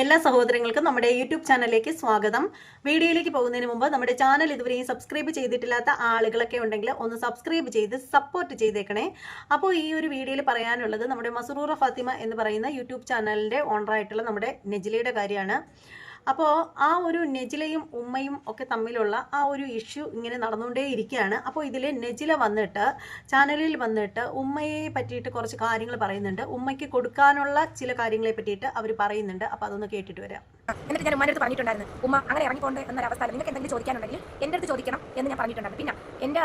എല്ലാ സഹോദരങ്ങൾക്കും നമ്മുടെ യൂട്യൂബ് ചാനലിലേക്ക് സ്വാഗതം. വീഡിയോയിലേക്ക് പോകുന്നതിന് മുമ്പ് നമ്മുടെ ചാനൽ ഇതുവരെയും സബ്സ്ക്രൈബ് ചെയ്തിട്ടില്ലാത്ത ആളുകളൊക്കെ ഉണ്ടെങ്കിൽ ഒന്ന് സബ്സ്ക്രൈബ് ചെയ്ത് സപ്പോർട്ട് ചെയ്തേക്കണേ. അപ്പോൾ ഈ ഒരു വീഡിയോയിൽ പറയാനുള്ളത് നമ്മുടെ മസറൂറ ഫാത്തിമ എന്ന് പറയുന്ന യൂട്യൂബ് ചാനലിന്റെ ഓണറായിട്ടുള്ള നമ്മുടെ നെജിലയുടെ കാര്യമാണ്. അപ്പോൾ ആ ഒരു നെജിലയും ഉമ്മയും ഒക്കെ തമ്മിലുള്ള ആ ഒരു ഇഷ്യൂ ഇങ്ങനെ നടന്നുകൊണ്ടേ ഇരിക്കുകയാണ്. അപ്പോൾ ഇതിൽ നെജില വന്നിട്ട് ചാനലിൽ വന്നിട്ട് ഉമ്മയെ പറ്റിയിട്ട് കുറച്ച് കാര്യങ്ങൾ പറയുന്നുണ്ട്. ഉമ്മയ്ക്ക് കൊടുക്കാനുള്ള ചില കാര്യങ്ങളെ പറ്റിയിട്ട് അവർ പറയുന്നുണ്ട്. അപ്പോൾ അതൊന്ന് കേട്ടിട്ട് വരാം. എന്നിട്ട് ഞാൻ ഉമ്മാന്റെ അടുത്ത് പറഞ്ഞിട്ടുണ്ടായിരുന്നു ഉമ്മ അങ്ങനെ ഇറങ്ങിക്കൊണ്ട് എന്നൊരു അവസ്ഥ നിങ്ങൾക്ക് എന്തെങ്കിലും ചോദിക്കാനുണ്ടെങ്കിൽ എന്റെ അടുത്ത് ചോദിക്കണം എന്ന് ഞാൻ പറഞ്ഞിട്ടുണ്ടായിരുന്നു. പിന്നെ എന്റെ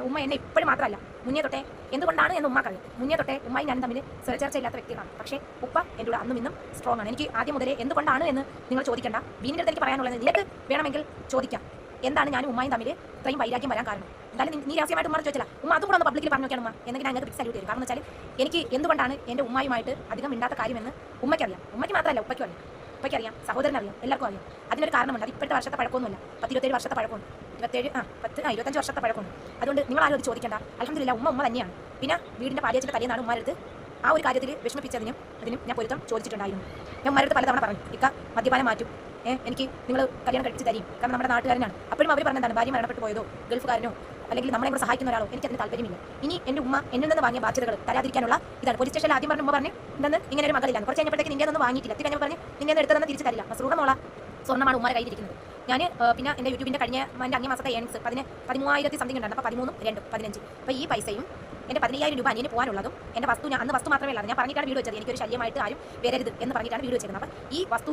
ഉമ്മ എന്നെ ഇപ്പോഴും മാത്രമല്ല മുന്നേ തൊട്ടേ എന്തുകൊണ്ടാണ് എന്ന് ഉമ്മ ഉമ്മക്കറിയാം മുന്നേ തൊട്ടേ ഉമ്മയും ഞാൻ തമ്മിൽ സ്വരച്ചേർച്ചയില്ലാത്ത വ്യക്തികളാണ്. പക്ഷേ ഉപ്പ എന്റെ കൂടെ അന്നും ഇന്നും സ്ട്രോങ് ആണ്. എനിക്ക് ആദ്യം മുതലേ എന്തുകൊണ്ടാണ് എന്ന് നിങ്ങൾ ചോദിക്കേണ്ട. വീടിന്റെ അടുത്ത് എനിക്ക് പറയാനുള്ളത് നിനക്ക് വേണമെങ്കിൽ ചോദിക്കാം. എന്താണ് ഞാനും ഉമ്മയും തമ്മിൽ ഇത്രയും വൈരാഗ്യം വരാൻ കാരണം? എന്തായാലും നീ- രാസ്യമായിട്ട് ഉമ്മ ചോദിച്ചില്ല. ഉമ്മ അതും കൂടെ ഒന്ന് പബ്ലിക്കിൽ പറഞ്ഞു നോക്കിയാണ് ഉമ്മ. എന്നെങ്കിൽ അങ്ങനെ നിങ്ങൾക്ക് സല്യൂട്ട് തരും കാരണം വെച്ചാൽ എനിക്ക് എന്തുകൊണ്ടാണ് എന്റെ ഉമ്മയുമായിട്ട് അധികം മിണ്ടാത്ത കാര്യമെന്ന് ഉമ്മയ്ക്കറിയാം. ഉമ്മയ്ക്ക് മാത്രമല്ല ഉപ്പയ്ക്കും അറിയാം. ഉപ്പയ്ക്കറിയാം സഹോദരനറിയാം എല്ലാവർക്കും അറിയാം. അതിനൊരു കാരണമുണ്ട്. അത് ഇപ്പോഴത്തെ വർഷത്തെ പഴക്കമൊന്നുമില്ല. പത്ത് ഇരുപത്തേഴ് വർഷത്തെ പഴക്കമുണ്ട് ഇരുപത്തേഴ് ആ പത്ത് ആ ഇരുപത്തഞ്ച് വർഷത്തെ പഴക്കമുണ്ട് അതുകൊണ്ട് നിങ്ങൾ ആരും അത് ചോദിക്കേണ്ട. അലഹമില്ല ഉമ്മ ഉമ്മ തന്നെയാണ്. പിന്നെ വീടിന്റെ പാലിയച്ചിന്റെ തലേന്നാണ് ഉമ്മാരടുത്ത് ആ ഒരു കാര്യത്തിൽ വിഷമിപ്പിച്ചതിനും അതിനും ഞാൻ പൊരുത്തം ചോദിച്ചിട്ടുണ്ടായിരുന്നു. ഞാൻ ഉമ്മാരടുത്ത് പലതവണ പറഞ്ഞു ഇക്ക മദ്യപാനം മാറ്റും. എനിക്ക് നിങ്ങൾ കല്യാണം കഴിച്ച് തരും. കാരണം നമ്മുടെ നാട്ടുകാരനാണ്. അപ്പോഴും അവർ പറഞ്ഞതാണ് ഭാര്യ മരണപ്പെട്ടു പോയതോ? ഗൾഫുകാരനോ? അല്ലെങ്കിൽ നമ്മളെ കൂടെ സഹായിക്കുന്ന ഒരാളോ എനിക്ക് അതിന് താല്പര്യമില്ല. ഇനി എന്റെ ഉമ്മ എന്നിൽ നിന്ന് വാങ്ങിയ ബാധ്യതകൾ തരാതിരിക്കാനുള്ള ഇതാണ്. പോലീസ് സ്റ്റേഷനിൽ ആദ്യം പറഞ്ഞ ഉമ്മ പറഞ്ഞു എന്തെന്ന് ഇങ്ങനെ ഒരു മകളില്ല. കുറച്ച് കഴിഞ്ഞപ്പോഴത്തേക്ക് നിന്റെ ഒന്നും വാങ്ങിയിട്ടില്ല. തിരി കഴിഞ്ഞപ്പോൾ പറഞ്ഞ് നിന്നെ ഒന്ന് എടുത്തതെന്ന് തിരിച്ചു തരില്ല. മസറൂടെ സ്വർണമാണ് ഉമ്മ കയ്യിലിരിക്കുന്നത് ഞാൻ പിന്നെ എന്റെ യൂട്യൂബിന്റെ കഴിഞ്ഞ അങ്ങേ മാസത്തെ ഏൺസ് പതിന് പതിമൂവായിരത്തി സംതിങ് ഉണ്ടായിരുന്നു. അപ്പോൾ പതിമൂന്നും രണ്ടും പതിനഞ്ച്. അപ്പോൾ ഈ പൈസയും എന്റെ പതിനയ്യായിരം രൂപ അനിയന് പോകാനുള്ളതും എന്റെ വസ്തു ഞാൻ അന്ന് വസ്തു മാത്രമേ ഉള്ളൂ ഞാൻ പറഞ്ഞിട്ടാണ് വീട് വെച്ചത്. എനിക്കൊരു ശല്യമായിട്ട് ആരും വരരുത് എന്ന് പറഞ്ഞിട്ടാണ് വീട് വെച്ചത് അപ്പം ഈ വസ്തു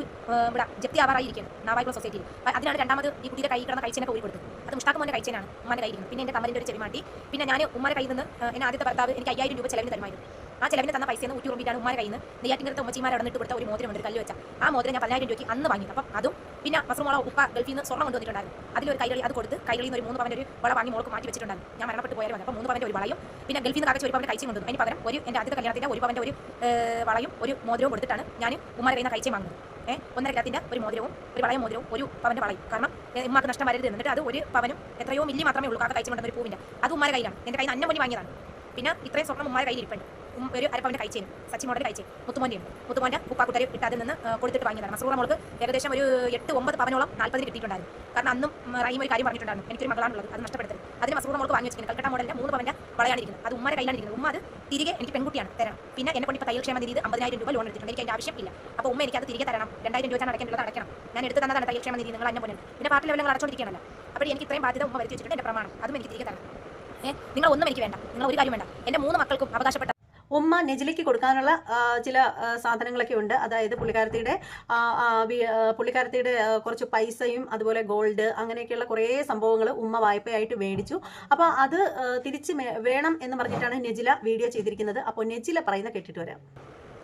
ഇവിടെ ജപ്തി ആവാറായിരിക്കും നാവായിക്കുള്ള സൊസൈറ്റിയിൽ. അതിനാണ് രണ്ടാമത് ഈ കുട്ടിയുടെ കൈ കിടന്ന കഴിച്ചതിനെ പോയി കൊടുത്തത്. അത് മുഷ്ടാക്ക് മോന്റെ കഴിച്ചനാണ് ഉമ്മാന്റെ കയ്യിൽ പിന്നെ എന്റെ തമ്മലിന്റെ ഒരു ചെവി മാറ്റി. പിന്നെ ഞാൻ ഉമ്മാരെ കയ്യിൽ നിന്ന് എന്റെ ആദ്യത്തെ ഭർത്താവ് എനിക്ക് അയ്യായിരം രൂപ ചിലവിന് തരുമായിരുന്നു. ആ ചിലവിന് തന്ന നിന്ന് ഊറ്റി ഉറപ്പിക്കാൻ ഉമ്മാരെ കയ്യിൽ നിന്ന് നെയ്യാറ്റിന്റെ ഉമ്മച്ചിമാർ അവിടെ നിട്ട് കൊടുത്ത ഒരു മോതിരം ഉണ്ട് കല്ല് വെച്ച. ആ മോതിരം ഞാൻ പതിനായിരം രൂപയ്ക്ക് അന്ന് വാങ്ങി. അപ്പം അതും പിന്നെ മസറുമോള ഉപ്പ ഗൾഫിൽ നിന്ന് സ്വർണം കൊണ്ടുവന്നിട്ടുണ്ടായിരുന്നു അതിലൊരു കൈകളി അത് കൊടുത്ത് കൈകളിൽ നിന്ന് ഒരു മൂന്ന് പവന്റെ ഒരു വള വാങ്ങി മോൾക്ക് മാറ്റി വെച്ചിട്ടുണ്ടായിരുന്നു. ഞാൻ മരണപ്പെട്ട് പോയാലും അപ്പോൾ മൂന്ന് പവന്റെ ഒരു വളയും പിന്നെ ഗൾഫിൽ നിന്ന് കാണിച്ച ഒരു പവന്റെ കഴിച്ചും കൊണ്ടുവന്നു. അതിന് പകരം ഒരു എന്റെ ആദ്യത്തെ കല്യാണത്തിന്റെ ഒരു പവന്റെ ഒരു വളയും ഒരു മോതിരവും കൊടുത്തിട്ടാണ് ഞാൻ ഉമ്മാരെ കയ്യിൽ നിന്ന് വാങ്ങുന്നത്. ഏഹ് ഒന്നര കിലത്തിന്റെ ഒരു മോതിരവും ഒരു വളയ മോതിരവും ഒരു പവന്റെ വളയും. കാരണം ഉമ്മാക്ക് നഷ്ടം വരരുത് എന്നിട്ട് അത് ഒരു പവനും എത്രയോ മില്ലി മാത്രമേ ഉള്ളൂ കാക്ക കഴിച്ചു കൊണ്ടുവന്ന ഒരു പൂവിന്റെ. അത് ഉമ്മാരെ കയ്യിലാണ്. എന്റെ കയ്യിൽ നിന്ന് അന്നം വാങ്ങിയതാണ്. പിന്നെ ഇത്രയും സ്വർണം ഉമ്മാരെ കയ്യിൽ ഇരിപ്പുണ്ട് ഒരു അരപ്പവന്റെ കഴിച്ചേനും സച്ചി മോഡൽ കഴിച്ചേ മുത്തുമോന്റെ ഉണ്ട് മുത്തുമോന്റെ ഉപ്പാക്കുട്ടര് ഇട്ട് നിന്ന് കൊടുത്തിട്ട് വാങ്ങിയതാണ്. മസൂറ മോൾക്ക് ഏകദേശം ഒരു എട്ട് ഒമ്പത് പവനോളം നാൽപ്പതിന് കിട്ടിയിട്ടുണ്ടായിരുന്നു. കാരണം അന്നും റൈമൊരു കാര്യം പറഞ്ഞിട്ടുണ്ടായിരുന്നു. എനിക്കൊരു മകളാണുള്ളത് അത് നഷ്ടപ്പെടുത്തരുത് അതിന് മസൂറ മോൾക്ക് വാങ്ങി വെച്ചിരിക്കുന്നത് കൽക്കട്ട മോഡലിന്റെ മൂന്ന് പവന്റെ വളയാണ് ഇരിക്കുന്നത് അത് ഉമ്മാരെ കയ്യിലാണ് ഉമ്മ അത് തിരികെ എനിക്ക് പെൺകുട്ടിയാണ് തരണം. പിന്നെ എന്നെ കൊണ്ട് ഇപ്പോൾ തയ്യൽക്ഷേമ നിധി അമ്പതിനായിരം രൂപ ലോൺ എടുത്തിട്ടുണ്ട്. എനിക്ക് അതിന്റെ ആവശ്യമില്ല അപ്പോൾ ഉമ്മ എനിക്ക് അത് തിരികെ തരണം. രണ്ടായിരം രൂപ അടക്കേണ്ടത് അടയ്ക്കണം. ഞാൻ എടുത്ത് തന്നതാണ് തയ്യൽക്ഷേമ നിധി. നിങ്ങൾ അന്നെ പോലെ പിന്നെ പാർട്ടി ലെവലങ്ങൾ അടച്ചുകൊണ്ടിരിക്കുകയാണല്ലോ അപ്പോൾ എനിക്ക് ഇത്രയും ബാധ്യത ഉമ്മ വരുത്തി വെച്ചിട്ടുണ്ട്. എന്റെ പ്രമാണം. അതും എനിക്ക് തിരികെ തരണം. നിങ്ങൾ ഒന്നും എനിക്ക് വേണ്ട. നിങ്ങൾ ഒരു കാര്യം വേണ്ട. എന്റെ മൂന്ന് മക്കൾക്കും അവകാശപ്പെട്ട ഉമ്മ നെജിലേക്ക് കൊടുക്കാനുള്ള ചില സാധനങ്ങളൊക്കെ ഉണ്ട്. അതായത് പുള്ളിക്കാരത്തിയുടെ പുള്ളിക്കാരത്തിയുടെ കുറച്ച് പൈസയും അതുപോലെ ഗോൾഡ് അങ്ങനെയൊക്കെയുള്ള കുറേ സംഭവങ്ങൾ ഉമ്മ വായ്പയായിട്ട് മേടിച്ചു. അപ്പോൾ അത് തിരിച്ച് വേണം എന്ന് പറഞ്ഞിട്ടാണ് നെജില വീഡിയോ ചെയ്തിരിക്കുന്നത്. അപ്പോൾ നെജില പറയുന്ന കേട്ടിട്ട് വരാം.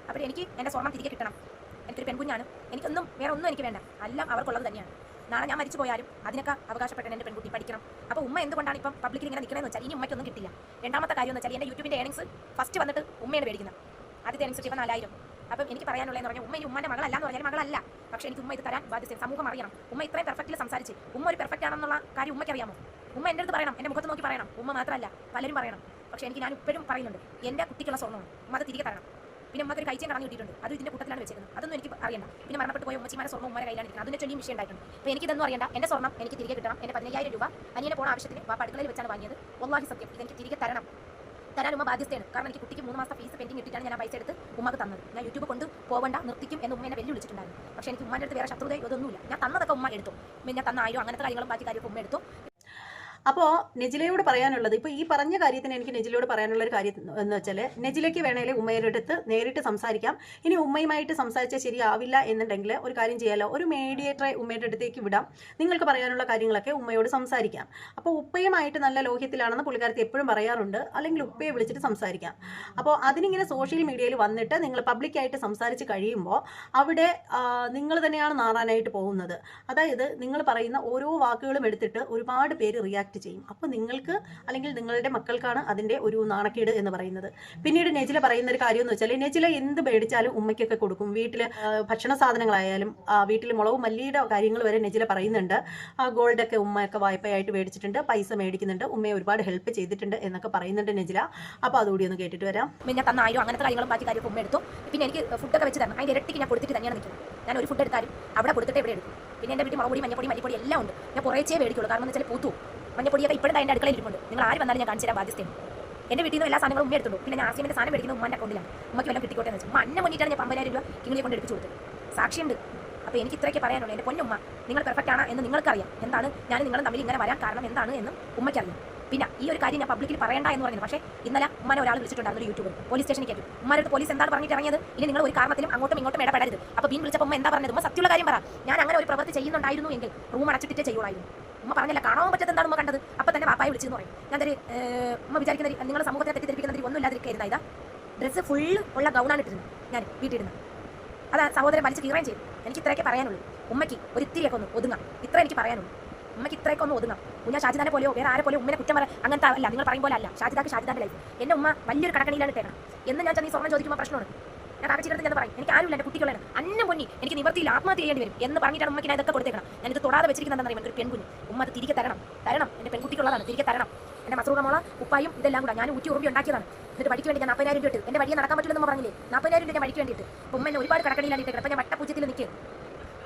അപ്പോൾ എനിക്ക് എന്റെ സ്വർണം തിരികെ കിട്ടണം. എനിക്കൊരു പെൺകുഞ്ഞാണ്. എനിക്കൊന്നും വേറെ ഒന്നും എനിക്ക് വേണ്ട. എല്ലാം അവർക്കുള്ളത് തന്നെയാണ്. നാളെ ഞാൻ മരിച്ചു പോയാലും അതിനൊക്കെ അവകാശപ്പെട്ട എന്റെ പെൺകുട്ടി പഠിക്കണം. അപ്പോൾ ഉമ്മ എന്തുകൊണ്ടാണ് ഇപ്പം പബ്ലിക്കിൽ ഇങ്ങനെ നിൽക്കണമെന്ന് വെച്ചാൽ ഇനി ഉമ്മയ്ക്കൊന്നും കിട്ടില്ല. രണ്ടാമത്തെ കാര്യം എന്ന് വെച്ചാൽ എന്റെ യൂട്യൂബിന്റെ ഏണിങ്സ് ഫസ്റ്റ് വന്നിട്ട് ഉമ്മയാണ് മേടിക്കുന്നത്. ആദ്യത്തെ ഏണിങ്സ് ഇപ്പം നാലായിരം. അപ്പം എനിക്ക് പറയാനുള്ളതെന്ന് പറഞ്ഞാൽ ഉമ്മ ഇനി ഉമ്മന്റെ മകളല്ല എന്ന് പറഞ്ഞാൽ മകളല്ല. പക്ഷേ എനിക്ക് ഉമ്മ ഇത് തരാൻ ബാധ്യത സമൂഹം അറിയണം. ഉമ്മ ഇത്രയും പെർഫെക്റ്റിൽ സംസാരിച്ച് ഉമ്മ ഒരു പെർഫെക്റ്റ് ആണെന്നുള്ള കാര്യം ഉമ്മയ്ക്ക് അറിയാമോ? ഉമ്മ എന്റെ അടുത്ത് പറയണം. എന്റെ മുഖത്ത് നോക്കി പറയണം. ഉമ്മ മാത്രമല്ല പലരും പറയണം. പക്ഷേ എനിക്ക് ഞാൻ ഇപ്പോഴും പറയുന്നുണ്ട് എന്റെ കുട്ടിക്കുള്ള സ്വർണമാണ്. ഉമ്മ അത് തിരികെ തരണം. പിന്നെ ഉമ്മക്ക് ഒരു കഴിച്ചും കടന്നു കിട്ടിയിട്ടുണ്ട്. അത് ഇതിന്റെ കൂട്ടത്തിലാണ് വെച്ചേക്കുന്നത്. അതൊന്നും എനിക്ക് അറിയണ്ട. പിന്നെ മരണപ്പെട്ട് പോയ ഉമ്മച്ചിമാരെ സ്വർണം ഉമ്മയുടെ കയ്യിലാണ് ഇരിക്കുന്നത്. അതിന്റെ ചൊല്ലിയും വിഷയം ഉണ്ടായിട്ടുണ്ട്. അപ്പോൾ എനിക്ക് ഇതൊന്നും അറിയണ്ട. എന്റെ സ്വർണം എനിക്ക് തിരികെ കിട്ടണം. എന്റെ പതിനയ്യായിരം രൂപ അനിയനെ പോണ ആവശ്യത്തിന് വാപ്പ അടുക്കളയിൽ വെച്ചാണ് വാങ്ങിയത്. ഒന്നാഹി സത്യം. ഇതെനിക്ക് തിരികെ തരണം. തരാൻ ഉമ്മ ബാധ്യതയാണ് കാരണം എനിക്ക് കുട്ടിക്ക് മൂന്ന് മാസം ഫീസ് പെൻഡിങ് ഇട്ടിട്ടാണ് ഞാൻ പൈസ എടുത്ത് ഉമ്മക്ക് തന്നത്. ഞാൻ യൂട്യൂബ് കൊണ്ട് പോകണ്ട നിർത്തിക്കും എന്ന് ഉമ്മ എന്നെ വെല്ലുവിളിച്ചിട്ടുണ്ടായിരുന്നു പക്ഷേ എനിക്ക് ഉമ്മാന്റെ അടുത്ത് വേറെ ശത്രുതയോ ഇതൊന്നുമില്ല. ഞാൻ തന്നതൊക്കെ ഉമ്മ എടുത്തു. പിന്നെ തന്ന ആയിരം അങ്ങനത്തെ കാര്യങ്ങളും ബാക്കി കാര്യമൊക്കെ ഉമ്മ എടുത്തു. അപ്പോൾ നെജിലയോട് പറയാനുള്ളത് ഇപ്പോൾ ഈ പറഞ്ഞ കാര്യത്തിന് എനിക്ക് നെജിലയോട് പറയാനുള്ള ഒരു കാര്യം എന്ന് വെച്ചാൽ നെജിലയ്ക്ക് വേണമെങ്കിൽ ഉമ്മയുടെ നേരിട്ട് സംസാരിക്കാം. ഇനി ഉമ്മയുമായിട്ട് സംസാരിച്ചാൽ ശരിയാവില്ല എന്നുണ്ടെങ്കിൽ ഒരു കാര്യം ചെയ്യാലോ. ഒരു മീഡിയേറ്ററെ ഉമ്മയുടെ അടുത്തേക്ക് വിടാം. നിങ്ങൾക്ക് പറയാനുള്ള കാര്യങ്ങളൊക്കെ ഉമ്മയോട് സംസാരിക്കാം. അപ്പോൾ ഉപ്പയുമായിട്ട് നല്ല ലോഹ്യത്തിലാണെന്ന് പുള്ളിക്കാരത്തി എപ്പോഴും പറയാറുണ്ട്. അല്ലെങ്കിൽ ഉപ്പയെ വിളിച്ചിട്ട് സംസാരിക്കാം. അപ്പോൾ അതിനിങ്ങനെ സോഷ്യൽ മീഡിയയിൽ വന്നിട്ട് നിങ്ങൾ പബ്ലിക്കായിട്ട് സംസാരിച്ച് കഴിയുമ്പോൾ അവിടെ നിങ്ങൾ തന്നെയാണ് നാറാനായിട്ട് പോകുന്നത്. അതായത് നിങ്ങൾ പറയുന്ന ഓരോ വാക്കുകളും എടുത്തിട്ട് ഒരുപാട് പേര് റിയാക്ട് റിയാക്ട് ചെയ്യും. അപ്പോൾ നിങ്ങൾക്ക് അല്ലെങ്കിൽ നിങ്ങളുടെ മക്കൾക്കാണ് അതിന്റെ ഒരു നാണക്കേട് എന്ന് പറയുന്നത്. പിന്നീട് നെജില പറയുന്ന ഒരു കാര്യം എന്ന് വെച്ചാൽ നെജില എന്ത് മേടിച്ചാലും ഉമ്മയ്ക്കൊക്കെ കൊടുക്കും. വീട്ടിൽ ഭക്ഷണ സാധനങ്ങളായാലും വീട്ടിൽ മുളക് മല്ലിയുടെ കാര്യങ്ങൾ വരെ നെജില പറയുന്നുണ്ട്. ഗോൾഡൊക്കെ ഉമ്മയൊക്കെ വായ്പയായിട്ട് മേടിച്ചിട്ടുണ്ട്. പൈസ മേടിക്കുന്നുണ്ട്. ഉമ്മയെ ഒരുപാട് ഹെൽപ്പ് ചെയ്തിട്ടുണ്ട് എന്നൊക്കെ പറയുന്നുണ്ട് നെജില. അപ്പോൾ അതുകൂടി ഒന്ന് കേട്ടിട്ട് വരാം. പിന്നെ തന്ന ആയിരം അങ്ങനത്തെ കാര്യങ്ങളും ബാക്കി കാര്യമൊക്കെ ഉമ്മ എടുത്തു. പിന്നെ എനിക്ക് ഫുഡൊക്കെ വെച്ച് തരണം. അതിന്റെ ഇരട്ടിക്ക് ഞാൻ കൊടുത്തിട്ട് തന്നെയാണ് നിൽക്കുന്നത്. ഞാൻ ഒരു ഫുഡ് എടുത്താലും അവിടെ കൊടുത്തിട്ട് എവിടെ എടുക്കും. പിന്നെ എന്റെ വീട്ടിൽ മുളകുപൊടി മഞ്ഞപ്പൊടി മല്ലിപ്പൊടി എല്ലാം ഉണ്ട്. ഞാൻ കുറേച്ചേ മേടിക്കുള്ളൂ. കാരണം എന്ന് വെച്ചാൽ പൂത്തു. മഞ്ഞപ്പൊടിയൊക്കെ ഇപ്പോഴും എന്റെ അടുക്കളയിൽ ഇരിപ്പുണ്ട്. നിങ്ങൾ ആര് വന്നാലും ഞാൻ കാണിച്ചു തരാൻ ബാധ്യതയാണ് എന്റെ വീട്ടിൽ നിന്ന് എല്ലാ സാധനങ്ങളും ഉമ്മ എടുത്തുള്ളൂ പിന്നെ ഞാൻ ആസിമിന്റെ സാധനം മേടിക്കുന്നത് ഉമ്മന്റെ അക്കൗണ്ടിലാണ് ഉമ്മയ്ക്ക് വല്ലതും കിട്ടിക്കോട്ടെ എന്ന് വെച്ചു. അന്നെ മുന്നിട്ടാണ് ഞാൻ പമ്പതിനായിരം രൂപ കിങ്ങിനെ കൊണ്ട് എടുപ്പിച്ചു കൊടുത്തത് സാക്ഷിയുണ്ട്. അപ്പോൾ എനിക്ക് ഇത്രയൊക്കെ പറയാനുള്ളൂ. എന്റെ പൊന്നുമ്മ. നിങ്ങൾ പെർഫെക്റ്റ് ആണ് എന്ന് നിങ്ങൾക്കറിയാം. എന്താണ്? ഞാൻ നിങ്ങളും തമ്മിൽ ഇങ്ങനെ വരാൻ കാരണം എന്താണ് എന്ന് ഉമ്മയ്ക്കറിയാം. പിന്നെ ഈ ഒരു കാര്യം ഞാൻ പബ്ലിക്കിൽ പറയണ്ട എന്ന് പറഞ്ഞു പക്ഷേ ഇന്നലെ ഉമ്മനെ ഒരാൾ വിളിച്ചിട്ടുണ്ടായിരുന്നു യൂട്യൂബ് പോലീസ് സ്റ്റേഷനിൽ കയറ്റി ഉമ്മാരുടെ പോലീസ് എന്താണ് പറഞ്ഞിട്ട് ഇറങ്ങിയത്? ഇനി നിങ്ങൾ ഒരു കാരണത്തിലും അങ്ങോട്ടും ഇങ്ങോട്ടും ഇടപെടരുത്. അപ്പോൾ ബീൻ വിളിച്ചപ്പോൾ ഉമ്മ എന്താ പറഞ്ഞത്? ഉമ്മ സത്യമുള്ള കാര്യം പറ. ഞാൻ അങ്ങനെ ഒരു പ്രവൃത്തി ചെയ്യുന്നുണ്ടായിരുന്നു എങ്കിൽ റൂം അടച്ചിട്ടിട്ട് ചെയ്യുള്ളായിരുന്നു. ഉമ്മ പറഞ്ഞില്ല കാണാൻ പറ്റത്ത് എന്താണ് ഉമ്മ കണ്ടത്? അപ്പോൾ തന്നെ പാപ്പായി വിളിച്ചെന്ന് പറയും. ഞാൻ തരി ഉമ്മ വിചാരിക്കുന്ന നിങ്ങൾ സമൂഹത്തെ തെറ്റിദ്ധരിപ്പിക്കുന്ന ഒന്നും ഇല്ലാതിരിക്കരുത് ഇതാ ഡ്രസ്സ് ഫുള്ള് ഉള്ള ഗൗണാണ് ഇട്ടിരുന്നത്. ഞാൻ വീട്ടിലിരുന്ന് അതാ സഹോദരൻ വലിച്ച് കീറുകയും ചെയ്തു. എനിക്ക് ഇത്രയൊക്കെ പറയാനുള്ളൂ. ഉമ്മയ്ക്ക് ഒരു ഇത്തിരിയൊക്കെ ഒന്ന് ഒതുങ്ങാം. ഇത്ര എനിക്ക് പറയാനുള്ളൂ. ഉമ്മയ്ക്ക് ഇത്രയൊക്കെ ഒന്ന് ഒതുങ്ങാം. കുഞ്ഞ ഷാജിദാനെ പോലെയോ വേറെ ആരെ പോലെയോ ഉമ്മനെ കുറ്റം പറയാൻ അങ്ങനത്തെ അല്ല നിങ്ങൾ പറയും പോലെ അല്ല. ഷാജിദാക്ക് ഷാജിദാന്റെ ലൈഫ് എന്റെ ഉമ്മ വലിയൊരു കടക്കണിയിലാണ് ഇട്ടേക്കണം എന്ന് ഞാൻ ചെന്ന് ഈ സ്വർണം ചോദിക്കുമ്പോൾ പ്രശ്നമാണ്. ഞാൻ കാണിച്ചിട്ട് ഞാൻ പറയും എനിക്ക് ആരുമില്ല എന്റെ കുട്ടികളാണ് അന്നം പൊന്നി എനിക്ക് നിവർത്തിയിൽ ആത്മഹത്യ ചെയ്യേണ്ടി വരും. എന്ന് പറഞ്ഞിട്ടാണ് ഉമ്മയ്ക്ക് ഞാൻ ഇതൊക്കെ കൊടുത്തേക്കണം ഞാൻ തൊടാതെ വെച്ചിരിക്കുന്നത് എന്താ ഒരു പെൺകുഞ്ഞ്. ഉമ്മ അത് തിരികെ തരണം. തരണം. എന്റെ പെൺകുട്ടിക്കുള്ളതാണ്. തിരികെ തരണം. എന്റെ മസൂറ മോള ഉപ്പായും ഇതെല്ലാം കൂടെ ഞാൻ ഊറ്റി ഉറുമ്പി ഉണ്ടാക്കിയതാണ്. എന്നിട്ട് പഠിക്ക് വേണ്ടി ഞാൻ നാൽപ്പതിനായിരം രൂപ ഇട്ട് എന്റെ വഴിയെ നടക്കാൻ പറ്റില്ലെന്ന് പറഞ്ഞില്ലേ? നാൽപ്പതിനായിരം രൂപ ഞാൻ വഴിക്ക് വേണ്ടിയിട്ട്. ഉമ്മ എന്നെ ഒരുപാട് കടക്കണിയിലാണ് ഇട്ടേക്കണം അപ്പം ഞാൻ വട്ടപ്പൂജ്യത്തിൽ നിൽക്കുക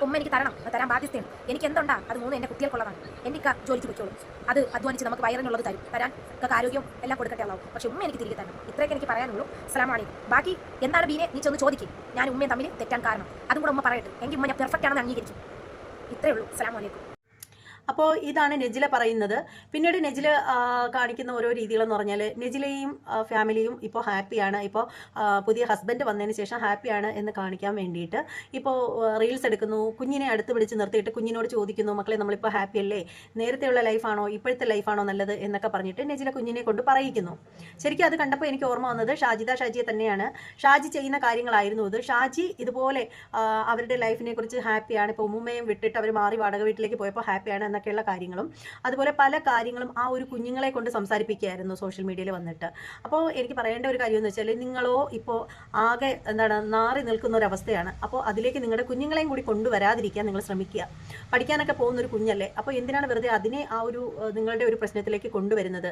ഉമ്മ എനിക്ക് തരണം അത് തരാൻ ബാധ്യതയാണ് എനിക്ക് എന്തുണ്ടാ? അത് മൂന്ന് എന്റെ കുട്ടികൾക്കുള്ളതാണ്. എനിക്ക് ജോലിക്ക് പൊയ്ക്കോളൂ. അത് അധ്വാനിച്ച് നമുക്ക് വയറിനുള്ളത് തരും. തരാൻ ഒക്കെ ആരോഗ്യം എല്ലാം കൊടുക്കട്ടെ ഉള്ളൂ പക്ഷെ ഉമ്മ എനിക്ക് തിരികെ തരണം. ഇത്രയൊക്കെ എനിക്ക് പറയാനുള്ളൂ. സ്ഥലമാണ് ബാക്കി എന്താണ് ബീനെ നീ ചെന്ന് ചോദിക്കും. ഞാൻ ഉമ്മയും തമ്മിൽ തെറ്റാൻ കാരണം. അതും കൂടെ ഉമ്മ പറയട്ടെ. എങ്കിൽ ഉമ്മ ഞാൻ പെർഫെക്റ്റ് ആണെന്ന് അംഗീകരിക്കും. ഇത്രയേ ഉള്ളൂ. അസ്സലാമലൈക്കും അപ്പോൾ ഇതാണ് നെജില പറയുന്നത്. പിന്നീട് നെജില കാണിക്കുന്ന ഓരോ രീതികളെന്ന് പറഞ്ഞാൽ നെജിലയും ഫാമിലിയും ഇപ്പോൾ ഹാപ്പിയാണ്. ഇപ്പോൾ പുതിയ ഹസ്ബൻഡ് വന്നതിന് ശേഷം ഹാപ്പിയാണ് എന്ന് കാണിക്കാൻ വേണ്ടിയിട്ട് ഇപ്പോൾ റീൽസ് എടുക്കുന്നു. കുഞ്ഞിനെ അടുത്ത് പിടിച്ച് നിർത്തിയിട്ട് കുഞ്ഞിനോട് ചോദിക്കുന്നു മക്കളെ നമ്മളിപ്പോൾ ഹാപ്പി അല്ലേ നേരത്തെയുള്ള ലൈഫാണോ? ഇപ്പോഴത്തെ ലൈഫാണോ നല്ലത്? എന്നൊക്കെ പറഞ്ഞിട്ട് നെജില കുഞ്ഞിനെ കൊണ്ട് പറയിക്കുന്നു ശരിക്കും അത് കണ്ടപ്പോൾ എനിക്ക് ഓർമ്മ വന്നത് ഷാജിദ ഷാജിയെ തന്നെയാണ്. ഷാജി ചെയ്യുന്ന കാര്യങ്ങളായിരുന്നു ഇത്. ഷാജി ഇതുപോലെ അവരുടെ ലൈഫിനെ കുറിച്ച് ഹാപ്പിയാണ്. ഇപ്പോൾ ഉമ്മയും വിട്ടിട്ട് അവർ മാറി വാടക വീട്ടിലേക്ക് പോയപ്പോൾ ഹാപ്പിയാണ്. എന്നൊക്കെയുള്ള കാര്യങ്ങളും അതുപോലെ പല കാര്യങ്ങളും ആ ഒരു കുഞ്ഞുങ്ങളെ കൊണ്ട് സംസാരിപ്പിക്കുകയായിരുന്നു സോഷ്യൽ മീഡിയയിൽ വന്നിട്ട്. അപ്പോൾ എനിക്ക് പറയേണ്ട ഒരു കാര്യം എന്ന് വെച്ചാൽ നിങ്ങളോ ഇപ്പോൾ ആകെ എന്താണ് നാറി നിൽക്കുന്ന ഒരു അവസ്ഥയാണ്. അപ്പോൾ അതിലേക്ക് നിങ്ങളുടെ കുഞ്ഞുങ്ങളെയും കൂടി കൊണ്ടുവരാതിരിക്കാൻ നിങ്ങൾ ശ്രമിക്കുക. പഠിക്കാനൊക്കെ പോകുന്ന ഒരു കുഞ്ഞല്ലേ? അപ്പോൾ എന്തിനാണ് വെറുതെ അതിനെ ആ ഒരു നിങ്ങളുടെ ഒരു പ്രശ്നത്തിലേക്ക് കൊണ്ടുവരുന്നത്?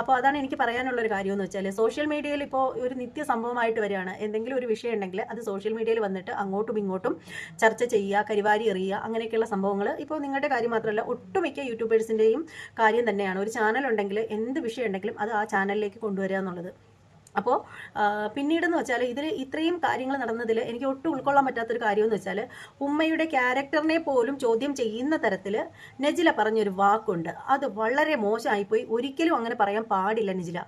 അപ്പോൾ അതാണ് എനിക്ക് പറയാനുള്ള ഒരു കാര്യം എന്ന് വെച്ചാൽ സോഷ്യൽ മീഡിയയിൽ ഇപ്പോൾ ഒരു നിത്യ സംഭവമായിട്ട് വരികയാണ്. എന്തെങ്കിലും ഒരു വിഷയം ഉണ്ടെങ്കിൽ അത് സോഷ്യൽ മീഡിയയിൽ വന്നിട്ട് അങ്ങോട്ടും ഇങ്ങോട്ടും ചർച്ച ചെയ്യുക കരിവാരി എറിയുക അങ്ങനെയൊക്കെയുള്ള സംഭവങ്ങൾ ഇപ്പോൾ നിങ്ങളുടെ കാര്യം മാത്രമല്ല ഒട്ടുമിക്ക യൂട്യൂബേഴ്സിന്റെയും കാര്യം തന്നെയാണ്. ഒരു ചാനൽ ഉണ്ടെങ്കിൽ എന്ത് വിഷയം ഉണ്ടെങ്കിലും അത് ആ ചാനലിലേക്ക് കൊണ്ടുവരിക എന്നുള്ളത്. അപ്പോൾ പിന്നീടെന്ന് വെച്ചാൽ ഇതിൽ ഇത്രയും കാര്യങ്ങൾ നടന്നതിൽ എനിക്ക് ഒട്ടും ഉൾക്കൊള്ളാൻ പറ്റാത്തൊരു കാര്യം എന്ന് വെച്ചാൽ ഉമ്മയുടെ ക്യാരക്ടറിനെ പോലും ചോദ്യം ചെയ്യുന്ന തരത്തിൽ നജില പറഞ്ഞൊരു വാക്കുണ്ട്. അത് വളരെ മോശമായിപ്പോയി. ഒരിക്കലും അങ്ങനെ പറയാൻ പാടില്ല നജില.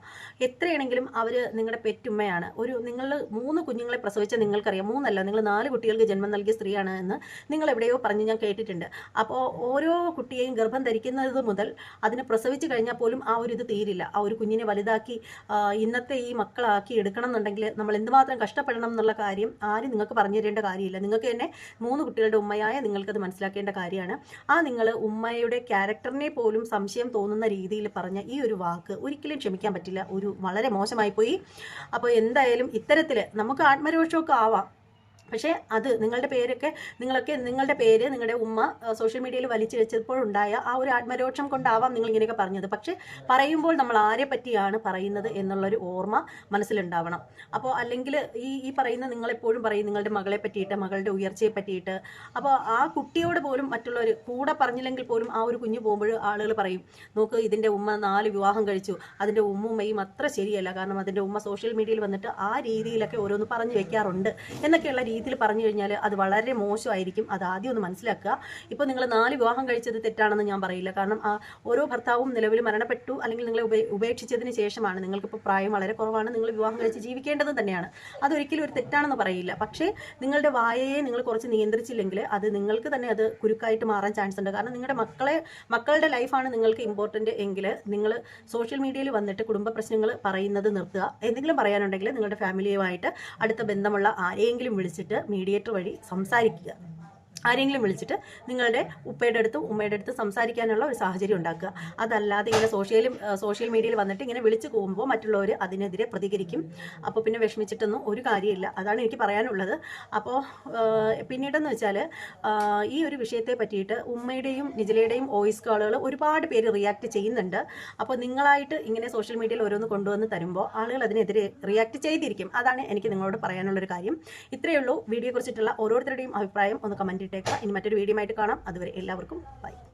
എത്രയാണെങ്കിലും അവർ നിങ്ങളുടെ പെറ്റുമ്മയാണ്. ഒരു നിങ്ങൾ മൂന്ന് കുഞ്ഞുങ്ങളെ പ്രസവിച്ച നിങ്ങൾക്കറിയാം. മൂന്നല്ല നിങ്ങൾ നാല് കുട്ടികൾക്ക് ജന്മം നൽകിയ സ്ത്രീയാണ് എന്ന് നിങ്ങൾ എവിടെയോ പറഞ്ഞ് ഞാൻ കേട്ടിട്ടുണ്ട്. അപ്പോൾ ഓരോ കുട്ടിയെയും ഗർഭം ധരിക്കുന്നത് മുതൽ അതിനെ പ്രസവിച്ച് കഴിഞ്ഞാൽ പോലും ആ ഒരു ഇത് തീരില്ല. ആ ഒരു കുഞ്ഞിനെ വലുതാക്കി ഇന്നത്തെ ഈ മക്കളാക്കി എടുക്കണം എന്നുണ്ടെങ്കിൽ നമ്മൾ എന്തുമാത്രം കഷ്ടപ്പെടണം എന്നുള്ള കാര്യം ആരും നിങ്ങൾക്ക് പറഞ്ഞു തരേണ്ട കാര്യമില്ല. നിങ്ങൾക്ക് തന്നെ മൂന്ന് കുട്ടികളുടെ ഉമ്മയായ നിങ്ങൾക്കത് മനസ്സിലാക്കേണ്ട കാര്യമാണ്. ആ നിങ്ങൾ ഉമ്മയുടെ ക്യാരക്ടറിനെ പോലും സംശയം തോന്നുന്ന രീതിയിൽ പറഞ്ഞ ഈ ഒരു വാക്ക് ഒരിക്കലും ക്ഷമിക്കാൻ പറ്റില്ല. ഒരു വളരെ മോശമായി പോയി അപ്പോൾ എന്തായാലും ഇത്തരത്തിൽ നമുക്ക് ആത്മരോഷമൊക്കെ ആവാം. പക്ഷേ അത് നിങ്ങളുടെ പേരൊക്കെ നിങ്ങളൊക്കെ നിങ്ങളുടെ പേര് നിങ്ങളുടെ ഉമ്മ സോഷ്യൽ മീഡിയയിൽ വലിച്ചു വെച്ചപ്പോഴുണ്ടായ ആ ഒരു ആത്മരോക്ഷം കൊണ്ടാവാം നിങ്ങൾ ഇങ്ങനെയൊക്കെ പറഞ്ഞത്. പക്ഷേ പറയുമ്പോൾ നമ്മൾ ആരെ പറ്റിയാണ് പറയുന്നത് എന്നുള്ളൊരു ഓർമ്മ മനസ്സിലുണ്ടാവണം. അപ്പോൾ അല്ലെങ്കിൽ ഈ ഈ പറയുന്ന നിങ്ങളെപ്പോഴും പറയും നിങ്ങളുടെ മകളെ പറ്റിയിട്ട് മകളുടെ ഉയർച്ചയെ പറ്റിയിട്ട്. അപ്പോൾ ആ കുട്ടിയോട് പോലും മറ്റുള്ളവർ കൂടെ പറഞ്ഞില്ലെങ്കിൽ പോലും ആ ഒരു കുഞ്ഞ് പോകുമ്പോൾ ആളുകൾ പറയും നോക്ക് ഇതിന്റെ ഉമ്മ നാല് വിവാഹം കഴിച്ചു. അതിന്റെ ഉമ്മുമ്മയും അത്ര ശരിയല്ല. കാരണം അതിന്റെ ഉമ്മ സോഷ്യൽ മീഡിയയിൽ വന്നിട്ട് ആ രീതിയിലൊക്കെ ഓരോന്ന് പറഞ്ഞു വെക്കാറുണ്ട്. എന്നൊക്കെയുള്ള രീതിയിൽ പറഞ്ഞു കഴിഞ്ഞാൽ അത് വളരെ മോശമായിരിക്കും. അത് ആദ്യം ഒന്ന് മനസ്സിലാക്കുക. ഇപ്പോൾ നിങ്ങൾ നാല് വിവാഹം കഴിച്ചത് തെറ്റാണെന്ന് ഞാൻ പറയില്ല. കാരണം ഓരോ ഭർത്താവും നിലവിൽ മരണപ്പെട്ടു അല്ലെങ്കിൽ നിങ്ങളെ ഉപേ ഉപേക്ഷിച്ചതിന് ശേഷമാണ്. നിങ്ങൾക്കിപ്പോൾ പ്രായം വളരെ കുറവാണ്. നിങ്ങൾ വിവാഹം കഴിച്ച് ജീവിക്കേണ്ടത് തന്നെയാണ്. അതൊരിക്കലും ഒരു തെറ്റാണെന്ന് പറയില്ല. പക്ഷേ നിങ്ങളുടെ വായയെ നിങ്ങൾ കുറച്ച് നിയന്ത്രിച്ചില്ലെങ്കിൽ അത് നിങ്ങൾക്ക് തന്നെ അത് കുരുക്കായിട്ട് മാറാൻ ചാൻസ് ഉണ്ട്. കാരണം നിങ്ങളുടെ മക്കളെ മക്കളുടെ ലൈഫാണ് നിങ്ങൾക്ക് ഇമ്പോർട്ടന്റ് എങ്കിൽ നിങ്ങൾ സോഷ്യൽ മീഡിയയിൽ വന്നിട്ട് കുടുംബ പ്രശ്നങ്ങൾ പറയുന്നത് നിർത്തുക. എന്തെങ്കിലും പറയാനുണ്ടെങ്കിൽ നിങ്ങളുടെ ഫാമിലിയുമായിട്ട് അടുത്ത ബന്ധമുള്ള ആരെയെങ്കിലും വിളിച്ചിട്ട് മീഡിയേറ്റർ വഴി സംസാരിക്കുക. ആരെങ്കിലും വിളിച്ചിട്ട് നിങ്ങളുടെ ഉപ്പയുടെ അടുത്ത് ഉമ്മയുടെ അടുത്ത് സംസാരിക്കാനുള്ള ഒരു സാഹചര്യം ഉണ്ടാക്കുക. അതല്ലാതെ ഇങ്ങനെ സോഷ്യലും സോഷ്യൽ മീഡിയയിൽ വന്നിട്ട് ഇങ്ങനെ വിളിച്ചു പോകുമ്പോൾ മറ്റുള്ളവർ അതിനെതിരെ പ്രതികരിക്കും. അപ്പോൾ പിന്നെ വിഷമിച്ചിട്ടൊന്നും ഒരു കാര്യമില്ല. അതാണ് എനിക്ക് പറയാനുള്ളത്. അപ്പോൾ പിന്നീടെന്ന് വെച്ചാൽ ഈ ഒരു വിഷയത്തെ പറ്റിയിട്ട് ഉമ്മയുടെയും നിജലയുടെയും വോയിസ് കോളുകൾ ഒരുപാട് പേര് റിയാക്ട് ചെയ്യുന്നുണ്ട്. അപ്പോൾ നിങ്ങളായിട്ട് ഇങ്ങനെ സോഷ്യൽ മീഡിയയിൽ ഓരോന്ന് കൊണ്ടുവന്ന് തരുമ്പോൾ ആളുകൾ അതിനെതിരെ റിയാക്ട് ചെയ്തിരിക്കും. അതാണ് എനിക്ക് നിങ്ങളോട് പറയാനുള്ളൊരു കാര്യം. ഇത്രയേ ഉള്ളൂ. വീഡിയോ കുറിച്ചിട്ടുള്ള ഓരോരുത്തരുടെയും അഭിപ്രായം ഒന്ന് കമന്റ് ഇട്ടേക്കുക ഇനി മറ്റൊരു വീഡിയോ ആയിട്ട് കാണാം. അതുവരെ എല്ലാവർക്കും ബൈ.